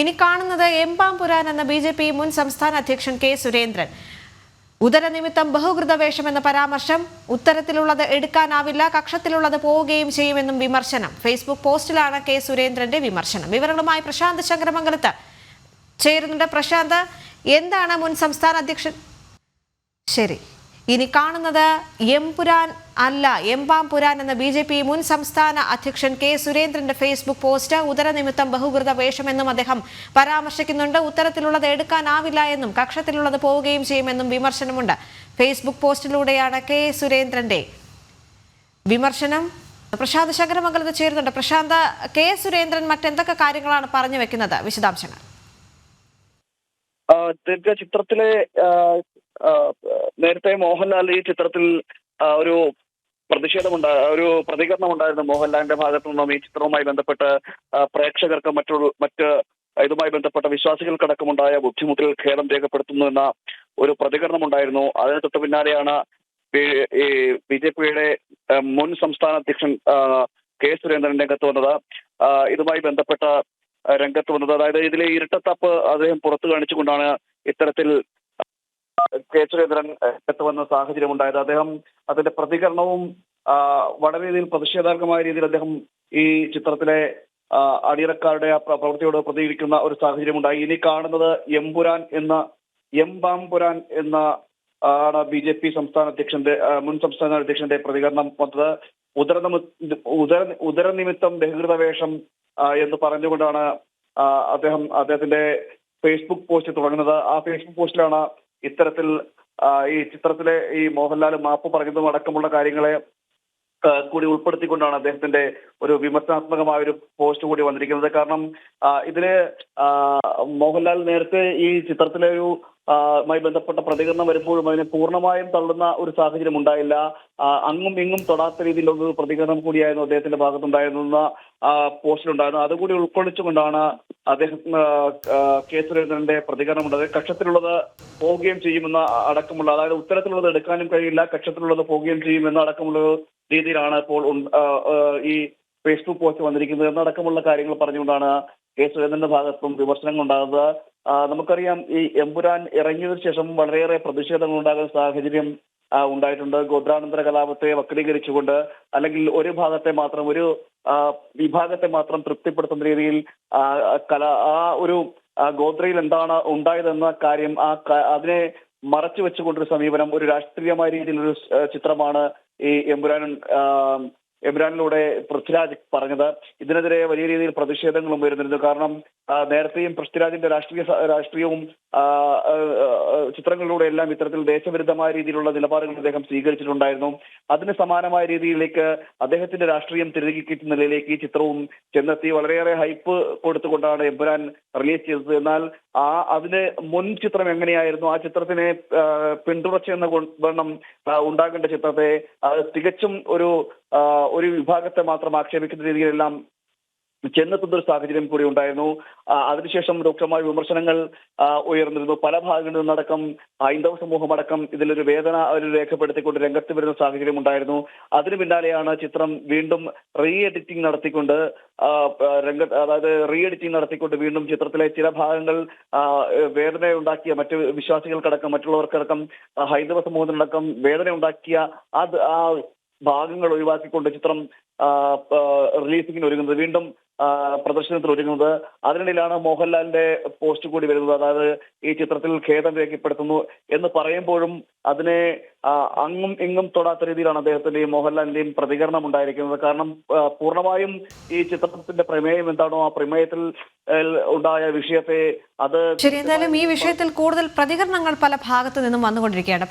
ഇനി കാണുന്നത് എംപാംപുരാൻ എന്ന ബി ജെ പി മുൻ സംസ്ഥാന അധ്യക്ഷൻ കെ സുരേന്ദ്രൻ. ഉദരനിമിത്തം ബഹുകൃത വേഷം എന്ന പരാമർശം ഉത്തരത്തിലുള്ളത് എടുക്കാനാവില്ല കക്ഷത്തിലുള്ളത് പോവുകയും ചെയ്യുമെന്നും വിമർശനം. ഫേസ്ബുക്ക് പോസ്റ്റിലാണ് കെ സുരേന്ദ്രന്റെ വിമർശനം. വിവരങ്ങളുമായി പ്രശാന്ത് ശങ്കരമംഗലത്ത് ചേരുന്നുണ്ട് പ്രശാന്ത് എന്താണ് മുൻ സംസ്ഥാന അധ്യക്ഷൻ? ശരി. ഇനി കാണുന്നത് എംപുരാൻ അല്ല എംപാംപുരാൻ എന്ന ബി ജെ പി മുൻ സംസ്ഥാന അധ്യക്ഷൻ കെ സുരേന്ദ്രന്റെ ഫേസ്ബുക്ക് പോസ്റ്റ് ഉദരനിമിത്തം ബഹുകൃത വേഷമെന്നും അദ്ദേഹം പരാമർശിക്കുന്നുണ്ട്. ഉത്തരത്തിലുള്ളത് എടുക്കാനാവില്ല എന്നും കക്ഷത്തിലുള്ളത് പോവുകയും ചെയ്യുമെന്നും വിമർശനമുണ്ട്. ഫേസ്ബുക്ക് പോസ്റ്റിലൂടെയാണ് കെ സുരേന്ദ്രന്റെ വിമർശനം. പ്രശാന്ത് ശങ്കരമംഗലത്ത് ചേരുന്നുണ്ട്. പ്രശാന്ത് കെ സുരേന്ദ്രൻ മറ്റെന്തൊക്കെ കാര്യങ്ങളാണ് പറഞ്ഞു വെക്കുന്നത്? വിശദാംശങ്ങൾ. ചിത്രത്തിലെ നേരത്തെ മോഹൻലാൽ ഈ ചിത്രത്തിൽ ഒരു പ്രതിഷേധമുണ്ട ഒരു പ്രതികരണം ഉണ്ടായിരുന്നു മോഹൻലാലിന്റെ ഭാഗത്തു നിന്നും ഈ ചിത്രവുമായി ബന്ധപ്പെട്ട് പ്രേക്ഷകർക്ക് മറ്റുള്ള മറ്റ് ഇതുമായി ബന്ധപ്പെട്ട വിശ്വാസികൾക്കടക്കമുണ്ടായ ബുദ്ധിമുട്ടുകൾ ഖേദം രേഖപ്പെടുത്തുന്നു എന്ന ഒരു പ്രതികരണം ഉണ്ടായിരുന്നു അതിന് തൊട്ട് പിന്നാലെയാണ് ഈ- ബി ജെ പിയുടെ മുൻ സംസ്ഥാന അധ്യക്ഷൻ കെ സുരേന്ദ്രൻ രംഗത്ത് വന്നത്. ഇതുമായി ബന്ധപ്പെട്ട രംഗത്ത് വന്നത്. അതായത് ഇതിലെ ഇരട്ടത്തപ്പ് അദ്ദേഹം പുറത്തു കാണിച്ചുകൊണ്ടാണ് ഇത്തരത്തിൽ കെ സുരേന്ദ്രൻ രംഗത്ത് വന്ന സാഹചര്യം ഉണ്ടായത് അദ്ദേഹം അതിന്റെ പ്രതികരണവും വളരെ രീതിയിൽ രീതിയിൽ അദ്ദേഹം ഈ ചിത്രത്തിലെ അടിയറക്കാരുടെ ആ പ്രവൃത്തിയോട് പ്രതികരിക്കുന്ന ഒരു സാഹചര്യം ഉണ്ടായി ഇനി കാണുന്നത് എംപുരാൻ എന്ന എംബാംപുരാൻ എന്ന ആണ് ബി ജെ പി സംസ്ഥാന അധ്യക്ഷന്റെ മുൻ സംസ്ഥാന അധ്യക്ഷന്റെ പ്രതികരണം വന്നത്. ഉദരനിമി ഉദര ഉദരനിമിത്തം ബഹിർഗത വേഷം എന്ന് പറഞ്ഞുകൊണ്ടാണ് അദ്ദേഹം അദ്ദേഹത്തിന്റെ ഫേസ്ബുക്ക് പോസ്റ്റ് തുടങ്ങുന്നത്. ആ ഫേസ്ബുക്ക് പോസ്റ്റിലാണ് ഇത്തരത്തിൽ ഈ ചിത്രത്തിലെ ഈ മോഹൻലാൽ മാപ്പ് പറഞ്ഞതും അടക്കമുള്ള കാര്യങ്ങളെ കൂടി ഉൾപ്പെടുത്തിക്കൊണ്ടാണ് അദ്ദേഹത്തിന്റെ ഒരു വിമർശനാത്മകമായ ഒരു പോസ്റ്റ് കൂടി വന്നിരിക്കുന്നത്. കാരണം ഇതിൽ മോഹൻലാൽ നേരത്തെ ഈ ചിത്രത്തിലെ ഒരു മായി ബന്ധപ്പെട്ട പ്രതികരണം വരുമ്പോഴും അതിനെ പൂർണമായും തള്ളുന്ന ഒരു സാഹചര്യം ഉണ്ടായില്ല. അങ്ങും ഇങ്ങും തൊടാത്ത രീതിയിലുള്ള ഒരു പ്രതികരണം കൂടിയായിരുന്നു അദ്ദേഹത്തിന്റെ ഭാഗത്തുണ്ടായിരുന്ന പോസ്റ്റിലുണ്ടായിരുന്നു അതുകൂടി ഉൾക്കൊള്ളിച്ചുകൊണ്ടാണ് അദ്ദേഹം ആ, ആ, കെ സുരേന്ദ്രന്റെ പ്രതികരണം ഉണ്ടായത് കക്ഷത്തിലുള്ളത് പോവുകയും ചെയ്യുമെന്ന അടക്കമുള്ള അതായത് ഉത്തരത്തിലുള്ളത് എടുക്കാനും കഴിയില്ല കക്ഷത്തിലുള്ളത് പോവുകയും ചെയ്യുമെന്ന അടക്കമുള്ള രീതിയിലാണ് ഇപ്പോൾ ഈ ഫേസ്ബുക്ക് പോസ്റ്റ് വന്നിരിക്കുന്നത്. എന്നടക്കമുള്ള കാര്യങ്ങൾ പറഞ്ഞുകൊണ്ടാണ് കെ സുരേന്ദ്രന്റെ ഭാഗത്തും വിമർശനങ്ങൾ ഉണ്ടാകുന്നത് നമുക്കറിയാം ഈ എമ്പുരാൻ ഇറങ്ങിയതിനു ശേഷം വളരെയേറെ പ്രതിഷേധങ്ങൾ ഉണ്ടാകുന്ന സാഹചര്യം ഉണ്ടായിട്ടുണ്ട്. ഗോത്രാനന്തര കലാപത്തെ വക്രീകരിച്ചുകൊണ്ട് അല്ലെങ്കിൽ ഒരു ഭാഗത്തെ മാത്രം ഒരു വിഭാഗത്തെ മാത്രം തൃപ്തിപ്പെടുത്തുന്ന രീതിയിൽ കല ആ ഒരു ഗോത്രയിൽ എന്താണ് ഉണ്ടായതെന്ന കാര്യം ആ അതിനെ മറച്ചു വെച്ചുകൊണ്ടൊരു സമീപനം ഒരു രാഷ്ട്രീയമായ രീതിയിലൊരു ചിത്രമാണ് ഈ എമ്പുരാൻ എബ്രാനിലൂടെ പൃഥ്വിരാജ് പറഞ്ഞത്. ഇതിനെതിരെ വലിയ രീതിയിൽ പ്രതിഷേധങ്ങളും വരുന്നിരുന്നു കാരണം നേരത്തെയും പൃഥ്വിരാജിന്റെ രാഷ്ട്രീയ രാഷ്ട്രീയവും ചിത്രങ്ങളിലൂടെ എല്ലാം ഇത്തരത്തിൽ ദേശവിരുദ്ധമായ രീതിയിലുള്ള നിലപാടുകൾ അദ്ദേഹം സ്വീകരിച്ചിട്ടുണ്ടായിരുന്നു. അതിന് സമാനമായ രീതിയിലേക്ക് അദ്ദേഹത്തിന്റെ രാഷ്ട്രീയം തിരികെ കിട്ടുന്ന നിലയിലേക്ക് ഈ ചിത്രവും ചെന്നെത്തി. വളരെയേറെ ഹൈപ്പ് കൊടുത്തുകൊണ്ടാണ് എമ്പുരാൻ റിലീസ് ചെയ്തത്. എന്നാൽ ആ അതിന് മുൻ ചിത്രം എങ്ങനെയായിരുന്നു? ആ ചിത്രത്തിനെ ഗുൺ- വണ്ണം ഉണ്ടാകേണ്ട ചിത്രത്തെ തികച്ചും ഒരു ഒരു വിഭാഗത്തെ മാത്രം ആക്ഷേപിക്കുന്ന രീതിയിലെല്ലാം ചെന്നെത്തുന്ന ഒരു സാഹചര്യം കൂടി ഉണ്ടായിരുന്നു. അതിനുശേഷം രൂക്ഷമായ വിമർശനങ്ങൾ ഉയർന്നിരുന്നു. പല ഭാഗങ്ങളിൽ നിന്നടക്കം ഹൈന്ദവ സമൂഹമടക്കം ഇതിലൊരു വേദന അവർ രേഖപ്പെടുത്തിക്കൊണ്ട് രംഗത്ത് വരുന്ന സാഹചര്യം ഉണ്ടായിരുന്നു. അതിനു പിന്നാലെയാണ് ചിത്രം വീണ്ടും റീ എഡിറ്റിംഗ് നടത്തിക്കൊണ്ട് രംഗ അതായത് റീ എഡിറ്റിംഗ് നടത്തിക്കൊണ്ട് വീണ്ടും ചിത്രത്തിലെ ചില ഭാഗങ്ങൾ വേദനയുണ്ടാക്കിയ മറ്റ് വിശ്വാസികൾക്കടക്കം മറ്റുള്ളവർക്കടക്കം ഹൈന്ദവ സമൂഹത്തിനടക്കം വേദന ഉണ്ടാക്കിയ അത് ആ ഭാഗങ്ങൾ ഒഴിവാക്കിക്കൊണ്ട് ചിത്രം റിലീസിങ്ങിന് ഒരുങ്ങുന്നത് വീണ്ടും ആ, പ്രദർശനത്തിന് ഒരുങ്ങുന്നത്. അതിനിടയിലാണ് മോഹൻലാലിന്റെ പോസ്റ്റ് കൂടി വരുന്നത്. അതായത് ഈ ചിത്രത്തിൽ ഖേദം രേഖപ്പെടുത്തുന്നു എന്ന് പറയുമ്പോഴും അതിനെ അങ്ങും ഇങ്ങും തൊടാത്ത രീതിയിലാണ് അദ്ദേഹത്തിന്റെയും മോഹൻലാലിന്റെയും പ്രതികരണം ഉണ്ടായിരിക്കുന്നത്. കാരണം പൂർണമായും ഈ ചിത്രത്തിന്റെ പ്രമേയം എന്താണോ ആ പ്രമേയത്തിൽ ഉണ്ടായ വിഷയത്തെ അത് ശരി എന്തായാലും ഈ വിഷയത്തിൽ കൂടുതൽ പ്രതികരണങ്ങൾ പല ഭാഗത്തു നിന്നും വന്നുകൊണ്ടിരിക്കുകയാണ്.